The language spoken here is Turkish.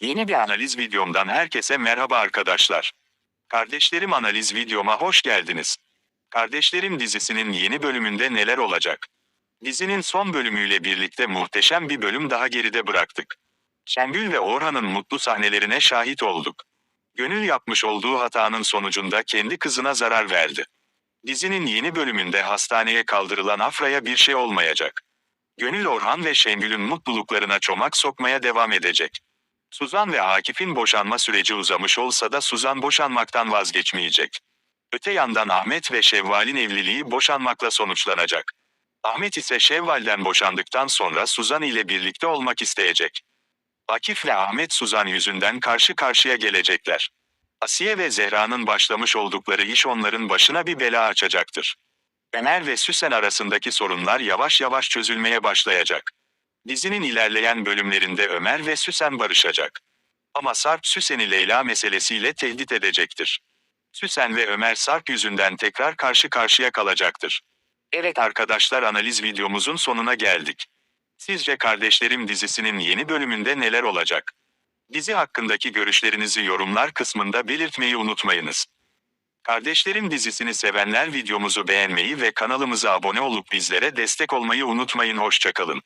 Yeni bir analiz videomdan herkese merhaba arkadaşlar. Kardeşlerim analiz videoma hoş geldiniz. Kardeşlerim dizisinin yeni bölümünde neler olacak? Dizinin son bölümüyle birlikte muhteşem bir bölüm daha geride bıraktık. Şengül ve Orhan'ın mutlu sahnelerine şahit olduk. Gönül yapmış olduğu hatanın sonucunda kendi kızına zarar verdi. Dizinin yeni bölümünde hastaneye kaldırılan Afra'ya bir şey olmayacak. Gönül Orhan ve Şengül'ün mutluluklarına çomak sokmaya devam edecek. Suzan ve Akif'in boşanma süreci uzamış olsa da Suzan boşanmaktan vazgeçmeyecek. Öte yandan Ahmet ve Şevval'in evliliği boşanmakla sonuçlanacak. Ahmet ise Şevval'den boşandıktan sonra Suzan ile birlikte olmak isteyecek. Akif ve Ahmet Suzan yüzünden karşı karşıya gelecekler. Asiye ve Zehra'nın başlamış oldukları iş onların başına bir bela açacaktır. Ömer ve Süsen arasındaki sorunlar yavaş yavaş çözülmeye başlayacak. Dizinin ilerleyen bölümlerinde Ömer ve Süsen barışacak. Ama Sarp Süsen'i Leyla meselesiyle tehdit edecektir. Süsen ve Ömer Sarp yüzünden tekrar karşı karşıya kalacaktır. Evet arkadaşlar analiz videomuzun sonuna geldik. Sizce Kardeşlerim dizisinin yeni bölümünde neler olacak? Dizi hakkındaki görüşlerinizi yorumlar kısmında belirtmeyi unutmayınız. Kardeşlerim dizisini sevenler videomuzu beğenmeyi ve kanalımıza abone olup bizlere destek olmayı unutmayın. Hoşçakalın.